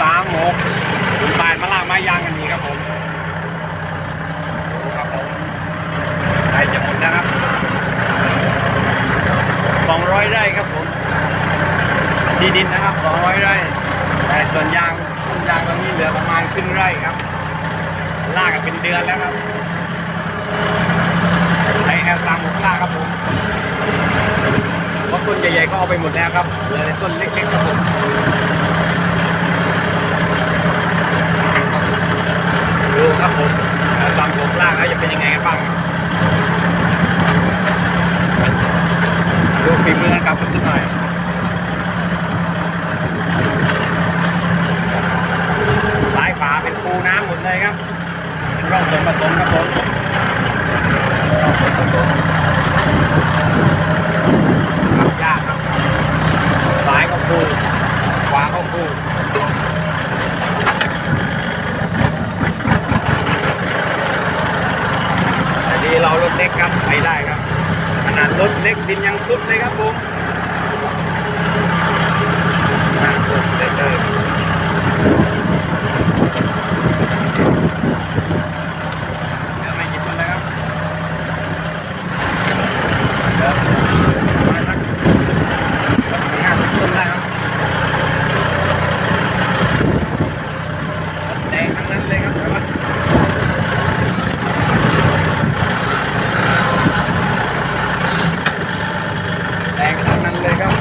สามหกคุณปานมาลากไม้ยางกันนี้ครับผมครับผมใกล้จะหมดแล้วครับสองร้อยไร่ครับผมที่ดินนะครับสองร้อยไร่แต่ส่วนยางต้นยางตอนนี้เหลือประมาณครึ่งไร่ครับลากกันเป็นเดือนแล้วครับใช้แอลตามหมดลากครับผมเพราะต้นใหญ่ๆก็เอาไปหมดแล้วครับเหลือต้นเล็กๆครับผม ดูครับผมแล้วตามผมล่างแล้วจะเป็นยังไงกันบ้างดูฝีมือกันครับสักหน่อยซ้ายขวาเป็นปูน้ำหมดเลยครับเป็นร่องส่วนผสมครับผมครับยากครับซ้ายก็ปูขวาก็ปู แต่ดีเรารถเล็กครับไปได้ครับขนาด รถเล็กดินยังซุดเลยครับผมน่ากลัวเลยเลยเดี๋ยวไม่หยิบมันนะครับเดี๋ยวมาสักสักสี่ห้าสิบต้นได้ครับแดงทั้งนั้นเลยครับแต่ว่า แดงทั้งนั้นเลยครับ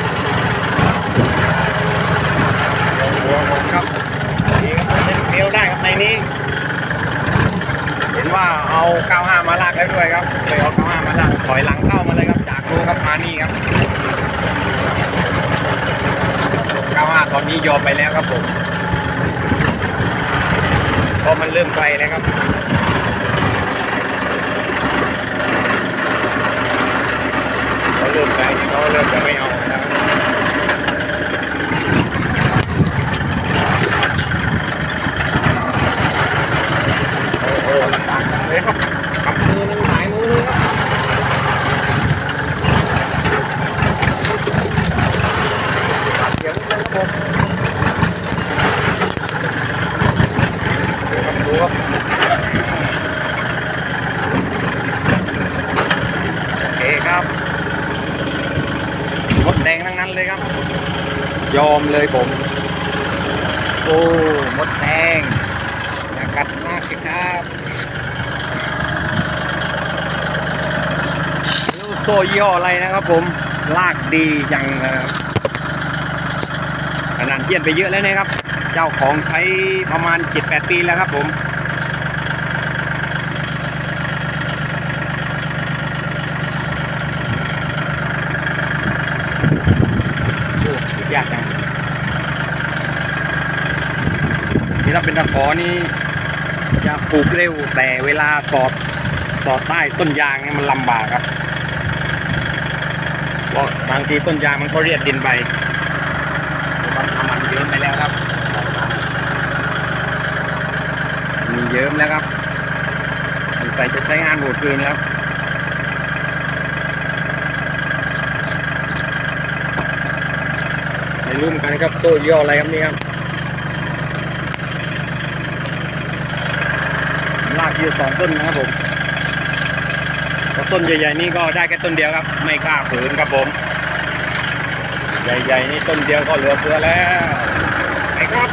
หัวผมครับนี่ครับเป็นเกลียวได้ครับในนี้ เห็นว่าเอา 95 มาลากแล้วด้วยครับเลยเอา 95 มาลากถอยหลังเข้ามาเลยครับ จากรูครับมานี่ครับ 95 ต อมไปแล้วครับผมพราะมันเริ่มไกลแล้วครับเขาเริ่มใจเขาเริ่มจะไม่เอาแล้วโอ้โหลำบากจังเลยครับกำมือหนึงหายมือหนึงครับตัดเสียงเลยครับผมดูครับดูครับโอเคครับ มดแดงทั้งนั้นเลยครับ ยอมเลยผม โอ้มดแดงอยากัดมากสิครับลูโซยี่ห้ออะไรนะครับผม ลากดีจังนะครับขนาดเยี่ยนไปเยอะแล้วนะครับ เจ้าของใช้ประมาณ 7-8 ปีแล้วครับผม โอ้สุด ยากจังนี่ถ้าเป็นตะขอนี่จะปลูกเร็วแต่เวลาสอดสอดใต้ต้นยางเนี่ยมันลำบากครับเพราะบางทีต้นยางมันก็เรียดดินไปมันทำมันเยิ้มไปแล้วครับมันเยิ้มแล้วครับสงสัยจะใช้งานโหดเกินแล้วไม่รู้เหมือนกันครับโซ่ย่ออะไรครับนี่ครับลากอยู่สองต้นนะครับผมต้นใหญ่ๆนี่ก็ได้แค่ต้นเดียวครับ ไม่กล้าฝืนครับผม ใหญ่ๆนี่ต้นเดียวก็เหลือเฟือแล้วไปครับ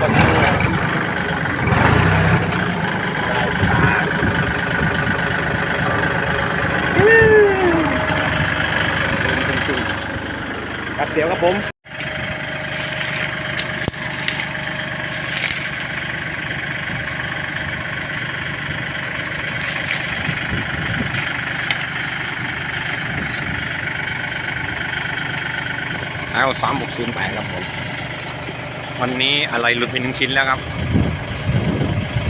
ต้นนี้ครับได้ครับ ครับเสียวครับ ผมเอาสามหกศูนย์แปดครับผม วันนี้อะไรหลุดไปหนึ่งชิ้นแล้วครับ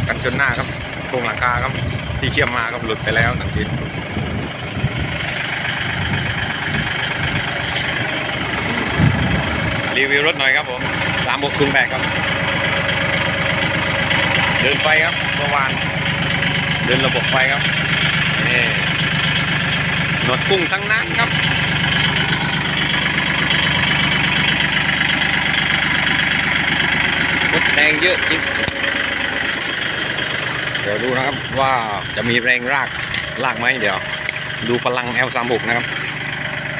กันจนหน้าครับโครงหลังคาครับ ที่เชื่อมมาครับหลุดไปแล้วหนึ่งชิ้น รีวิวรถหน่อยครับผมสามบกศูนย์แปดครับ เดินไฟครับเมื่อวาน เดินระบบไฟครับนี่หนวดกุ้งทั้งนั้นครับมดแดงเยอะจริงเดี๋ยวดูนะครับว่าจะมีแรงรากลากไหมเดี๋ยว ดูพลัง L36 นะครับ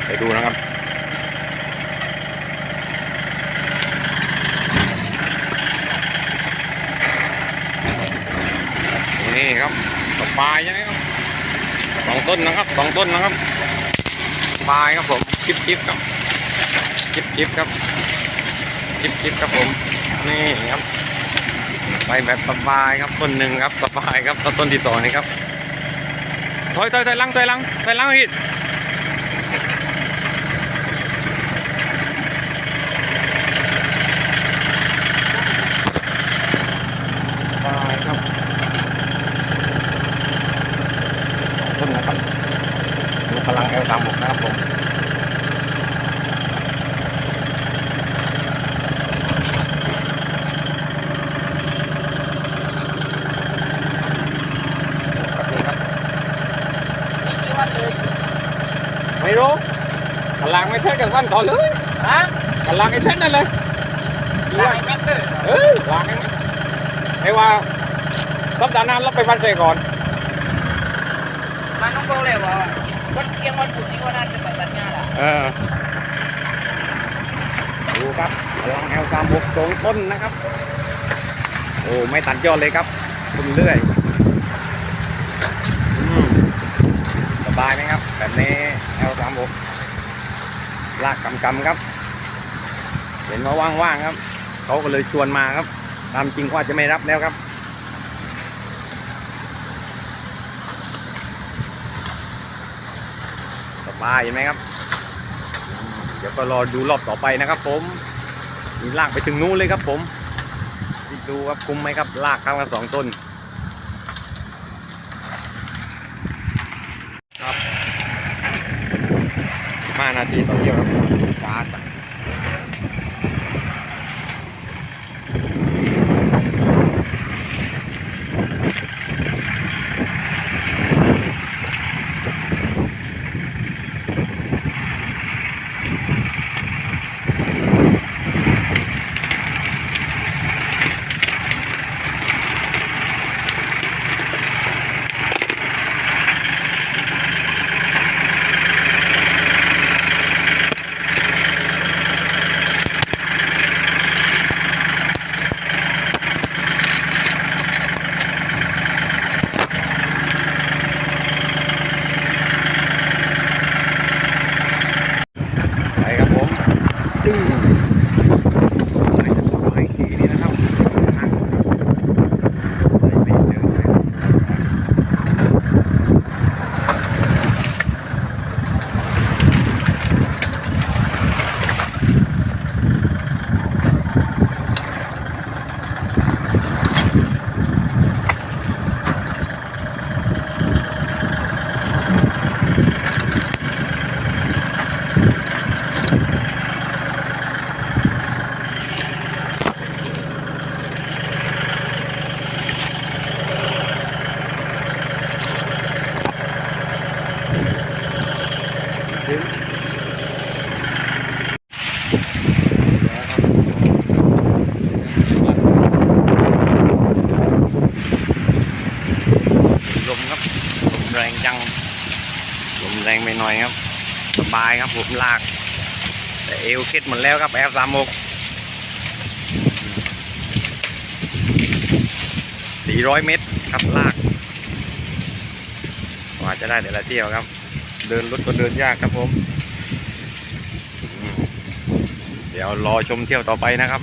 เดี๋ยวดูนะครับ นี่ครับปลายใช่ไหมครับสองต้นนะครับสองต้นนะครับปลายครับผมจิบจิบครับจิบจิบครับจิบจิบครับผมนี่ครับ ไปแบบสบายครับต้นหนึ่งครับสบายครับต้นต้นที่สองนี่ครับถอยถอยถอยลังถอยลังถอยลังอีกสบายครับต้นนะครับดูพลังเอลตามหมกนะครับผมครับ กี่วันเลย ไม่รู้พลังไม่เท่กับวันก่อนเลยฮะพลังไอ้เช่นนั่นเลยหลายแม็กเลยเออวางไอ้นี่ไอ้ว่าสัปดาห์หน้าเราไปบ้านเจก่อนมาน้องโกเลยว่าวันเกียงวันพุธนี้วันนั้นเป็นแบบสัญญาละเออดูครับพลังแอลตามบกสองต้นนะครับ โอ้ไม่ตัดยอดเลยครับคุณเรื่อยอืมส บายไหมครับ แบบนี้แอลตามบกลากกำกำครับ เห็นว่าว่างๆครับ เขาก็เลยชวนมาครับ ตามจริงว่าจะไม่รับแล้วครับ สบายเห็นไหมครับ เดี๋ยวก็รอดูรอบต่อไปนะครับ ผมมีลากไปถึงนู้นเลยครับ ผมดดูครับคุ้มไหมครับ ลากข้างละสองต้น 15 นาทีต่อเที่ยวครับ หน่อยครับสบายครับผมลาก แต่เอวเคล็ดหมดแล้วครับแอฟสามหกสี่ร้อยเมตรครับลากกว่าจะได้แต่ละเที่ยวครับ เดินรถก็เดินยากครับผมอืมเดี๋ยวรอชมเที่ยวต่อไปนะครับ